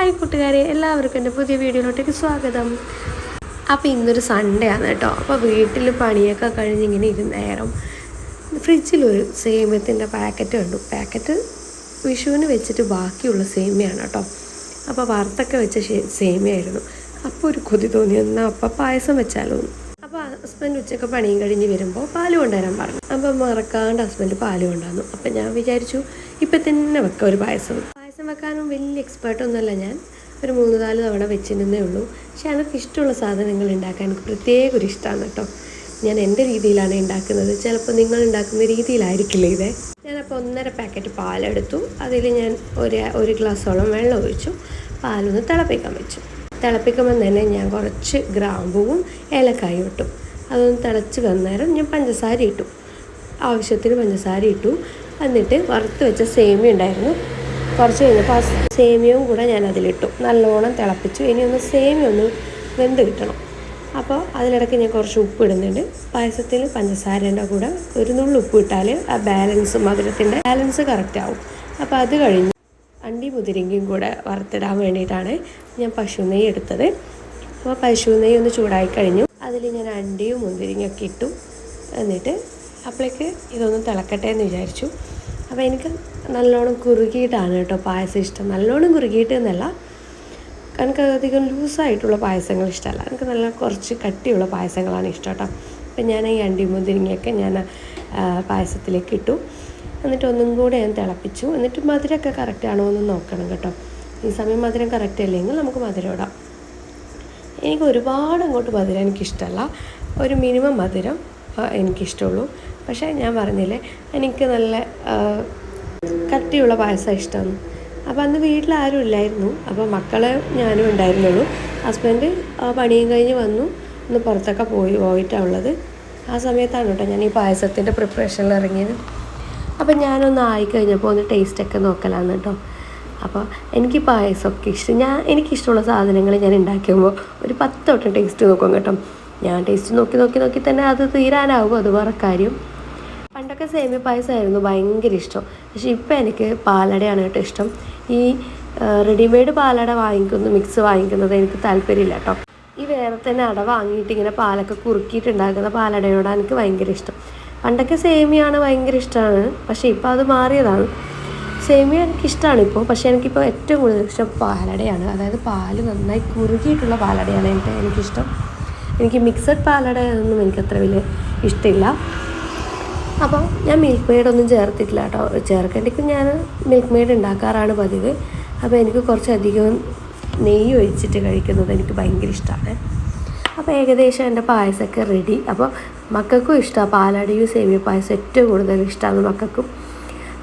Hi കൂട്ടുകാരെ എല്ലാവർക്കും എന്റെ പുതിയ വീഡിയോയിലോട്ടേക്ക് സ്വാഗതം. അപ്പോൾ ഇന്നൊരു സൺഡേ ആണ് കേട്ടോ. അപ്പോൾ വീട്ടിൽ പണിയൊക്കെ കഴിഞ്ഞ് ഇങ്ങനെ ഇരുന്നേരം ഫ്രിഡ്ജിലൊരു സേമ്യത്തിന്റെ പാക്കറ്റ് കണ്ടു. പാക്കറ്റ് വിഷുവിന് വെച്ചിട്ട് ബാക്കിയുള്ള സേമിയാണ് കേട്ടോ. അപ്പോൾ വറുത്തൊക്കെ വെച്ച സേമിയായിരുന്നു. അപ്പോൾ ഒരു കൊതി തോന്നി. എന്നാൽ അപ്പം പായസം വെച്ചാലോ അപ്പോൾ ഹസ്ബൻഡ് ഉച്ചയ്ക്ക് പണിയും കഴിഞ്ഞ് വരുമ്പോൾ പാൽ കൊണ്ടുവരാൻ പറഞ്ഞു. അപ്പം മറക്കാണ്ട് ഹസ്ബൻഡ് പാൽ കൊണ്ടുവന്നു. അപ്പം ഞാൻ വിചാരിച്ചു ഇപ്പം തന്നെ വെക്കാം ഒരു പായസം. വെക്കാനും വലിയ എക്സ്പേർട്ട് ഒന്നുമല്ല ഞാൻ. ഒരു മൂന്ന് നാല് തവണ വെച്ചിരുന്നേ ഉള്ളൂ. പക്ഷെ എനിക്ക് ഇഷ്ടമുള്ള സാധനങ്ങൾ ഉണ്ടാക്കാൻ എനിക്ക് പ്രത്യേക ഒരു ഇഷ്ടമാണ് കേട്ടോ. ഞാൻ എന്റെ രീതിയിലാണ് ഉണ്ടാക്കുന്നത്. ചിലപ്പോൾ നിങ്ങൾ ഉണ്ടാക്കുന്ന രീതിയിലായിരിക്കില്ല ഇത്? ഞാനപ്പോൾ ഒന്നര പാക്കറ്റ് പാലെടുത്തു. അതിൽ ഞാൻ ഒരു ഒരു ഗ്ലാസ്സോളം വെള്ളം ഒഴിച്ചു. പാലൊന്ന് തിളപ്പിക്കാൻ വെച്ചു. തിളപ്പിക്കുമ്പോൾ തന്നെ ഞാൻ കുറച്ച് ഗ്രാമ്പുവും ഏലക്കായും ഇട്ടു. അതൊന്ന് തിളച്ച് വന്നേരം ഞാൻ പഞ്ചസാര ഇട്ടു. ആവശ്യത്തിന് പഞ്ചസാര ഇട്ടു. എന്നിട്ട് വറുത്ത് വെച്ച സേമിയ ഉണ്ടായിരുന്നു. കുറച്ച് കഴിഞ്ഞപ്പോൾ ആ സേമിയവും കൂടെ ഞാൻ അതിലിട്ടു. നല്ലോണം തിളപ്പിച്ചു. ഇനി ഒന്ന് സേമിയ ഒന്ന് വെന്ത് കിട്ടണം. അപ്പോൾ അതിലിടയ്ക്ക് ഞാൻ കുറച്ച് ഉപ്പ് ഇടുന്നുണ്ട്. പായസത്തിൽ പഞ്ചസാരേന്റെ കൂടെ ഒരു നുള്ളു ഉപ്പ് ഇട്ടാൽ ആ ബാലൻസ് മധുരത്തിന്റെ ബാലൻസ് കറക്റ്റ് ആവും. അപ്പോൾ അത് കഴിഞ്ഞ് അണ്ടി മുതിരിങ്കയും കൂടെ വറുത്തിടാൻ വേണ്ടിയിട്ടാണ് ഞാൻ പശു നെയ്യ് എടുത്തത്. അപ്പോൾ പശു നെയ്യ് ഒന്ന് ചൂടായി കഴിഞ്ഞു. അതിൽ ഞാൻ അണ്ടിയും മുന്തിരിങ്ങയൊക്കെ ഇട്ടു. എന്നിട്ട് അപ്പോഴേക്ക് ഇതൊന്ന് തിളക്കട്ടെ എന്ന് വിചാരിച്ചു. അപ്പോൾ എനിക്ക് നല്ലോണം കുറുകിയിട്ടാണ് കേട്ടോ പായസം ഇഷ്ടം. നല്ലോണം കുറുകിയിട്ട് എന്നല്ല എനിക്ക് അധികം ലൂസായിട്ടുള്ള പായസങ്ങൾ ഇഷ്ടമല്ല. എനിക്ക് നല്ല കുറച്ച് കട്ടിയുള്ള പായസങ്ങളാണ് ഇഷ്ടം കേട്ടോ. അപ്പം ഞാൻ ഈ അണ്ടി മുന്തിരിങ്ങയൊക്കെ ഞാൻ പായസത്തിലേക്ക് ഇട്ടു. എന്നിട്ട് ഒന്നും കൂടെ ഞാൻ തിളപ്പിച്ചു. എന്നിട്ട് മധുരമൊക്കെ കറക്റ്റ് ആണോ എന്ന് നോക്കണം കേട്ടോ. ഈ സമയം മധുരം കറക്റ്റ് അല്ലെങ്കിൽ നമുക്ക് മധുരം ഇടാം. എനിക്ക് ഒരുപാട് അങ്ങോട്ട് മധുരം എനിക്കിഷ്ടമല്ല. ഒരു മിനിമം മധുരം. എനിക്കിഷ്ടമുള്ളൂ. പക്ഷേ ഞാൻ പറഞ്ഞില്ലേ എനിക്ക് നല്ല കട്ടിയുള്ള പായസം ഇഷ്ടമാണ് അപ്പോൾ അന്ന് വീട്ടിൽ ആരും ഇല്ലായിരുന്നു. അപ്പോൾ മക്കളെ ഞാനും ഉണ്ടായിരുന്നുള്ളൂ. ഹസ്ബൻഡ് പണിയും കഴിഞ്ഞ് വന്നു. ഒന്ന് പുറത്തൊക്കെ പോയി പോയിട്ടാണ് ഉള്ളത്. ആ സമയത്താണ് കേട്ടോ ഞാൻ ഈ പായസത്തിന്റെ പ്രിപ്പറേഷനിൽ ഇറങ്ങിയത്. അപ്പോൾ ഞാനൊന്ന് ആയിക്കഴിഞ്ഞപ്പോൾ ഒന്ന് ടേസ്റ്റൊക്കെ നോക്കലാന്ന് കേട്ടോ. അപ്പോൾ എനിക്ക് പായസമൊക്കെ ഇഷ്ടം. ഞാൻ എനിക്കിഷ്ടമുള്ള സാധനങ്ങൾ ഞാൻ ഉണ്ടാക്കുമ്പോൾ ഒരു പത്ത് വട്ടം ടേസ്റ്റ് നോക്കും കേട്ടോ. ഞാൻ ടേസ്റ്റ് നോക്കി നോക്കി നോക്കി തന്നെ അത് തീരാനാവും അത് വേറെ കാര്യം. പണ്ടൊക്കെ സേമിയ പായസമായിരുന്നു ഭയങ്കര ഇഷ്ടം. പക്ഷേ ഇപ്പം എനിക്ക് പാലടയാണ് കേട്ടോ ഇഷ്ടം. ഈ റെഡിമെയ്ഡ് പാലട വാങ്ങിക്കുന്നു മിക്സ് വാങ്ങിക്കുന്നത് എനിക്ക് താല്പര്യമില്ല കേട്ടോ. ഈ വേറെ തന്നെ അട വാങ്ങിയിട്ട് ഇങ്ങനെ പാലൊക്കെ കുറുക്കിയിട്ടുണ്ടാക്കുന്ന പാലടയോടാണ് എനിക്ക് ഭയങ്കര ഇഷ്ടം. പണ്ടൊക്കെ സേമിയാണ് ഭയങ്കര ഇഷ്ടമാണ്. പക്ഷേ ഇപ്പോൾ അത് മാറിയതാണ്. സേമിയ എനിക്കിഷ്ടമാണ് ഇപ്പോൾ. പക്ഷേ എനിക്കിപ്പോൾ ഏറ്റവും കൂടുതൽ ഇഷ്ടം പാലടയാണ്. അതായത് പാൽ നന്നായി കുറുകിയിട്ടുള്ള പാലടയാണ് എന്റെ എനിക്കിഷ്ടം. എനിക്ക് മിക്സഡ് പാലട ഒന്നും എനിക്ക് അത്ര വലിയ ഇഷ്ടമില്ല അപ്പോൾ ഞാൻ മിൽക്ക് മെയ്ഡൊന്നും ചേർത്തിട്ടില്ല കേട്ടോ ചേർക്കേണ്ടിക്ക് ഞാൻ മിൽക്ക് മെയ്ഡ് ഉണ്ടാക്കാറാണ് പതിവ്. അപ്പോൾ എനിക്ക് കുറച്ചധികം നെയ്യ് ഒഴിച്ചിട്ട് കഴിക്കുന്നത് എനിക്ക് ഭയങ്കര ഇഷ്ടമാണ് അപ്പോൾ ഏകദേശം എന്റെ പായസമൊക്കെ റെഡി അപ്പോൾ മക്കൾക്കും ഇഷ്ടമാണ് പാലടയും സേവിയ പായസം ഏറ്റവും കൂടുതൽ ഇഷ്ടമാണ് മക്കൾക്കും.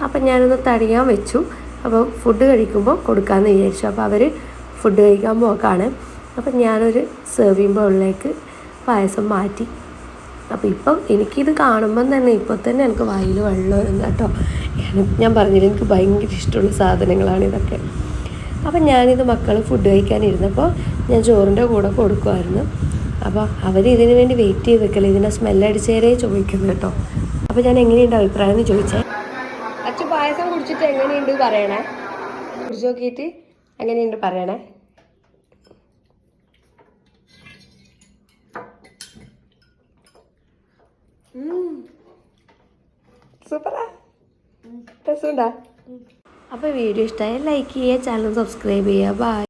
അപ്പം ഞാനൊന്ന് തടിയാൻ വെച്ചു. അപ്പോൾ ഫുഡ് കഴിക്കുമ്പോൾ കൊടുക്കാമെന്ന് വിചാരിച്ചു. അപ്പോൾ അവർ ഫുഡ് കഴിക്കാൻ പോക്കാണ്. അപ്പം ഞാനൊരു സെർവിങ് ബൗളിലേക്ക് പായസം മാറ്റി. അപ്പോൾ ഇപ്പം എനിക്കിത് കാണുമ്പം തന്നെ ഇപ്പം തന്നെ എനിക്ക് വായിൽ വെള്ളം വരുന്നു കേട്ടോ. ഞാൻ- പറഞ്ഞില്ല എനിക്ക് ഭയങ്കര ഇഷ്ടമുള്ള സാധനങ്ങളാണ് ഇതൊക്കെ. അപ്പം ഞാനിത് മക്കൾ ഫുഡ് കഴിക്കാനിരുന്നപ്പോൾ ഞാൻ ചോറിന്റെ കൂടെ കൊടുക്കുമായിരുന്നു അപ്പോൾ അവർ ഇതിന് വേണ്ടി വെയിറ്റ് ചെയ്ത് ഇതിനെ ഇതിന്റെ സ്മെല്ലടിച്ചേരേ ചോദിക്കുന്നു കേട്ടോ. അപ്പോൾ ഞാൻ എങ്ങനെയുണ്ട് അഭിപ്രായം എന്ന് ചോദിച്ചേ. അച്ഛൻ പായസം കുടിച്ചിട്ട് എങ്ങനെയുണ്ട് പറയണേ? കുടിച്ച് നോക്കിയിട്ട് എങ്ങനെയുണ്ട് പറയണേ? സൂപ്പറാ. രസമുണ്ടാ. അപ്പോൾ വീഡിയോ ഇഷ്ടമായ ലൈക്ക് ചെയ്യുക ചാനൽ സബ്സ്ക്രൈബ് ചെയ്യുക. ബൈ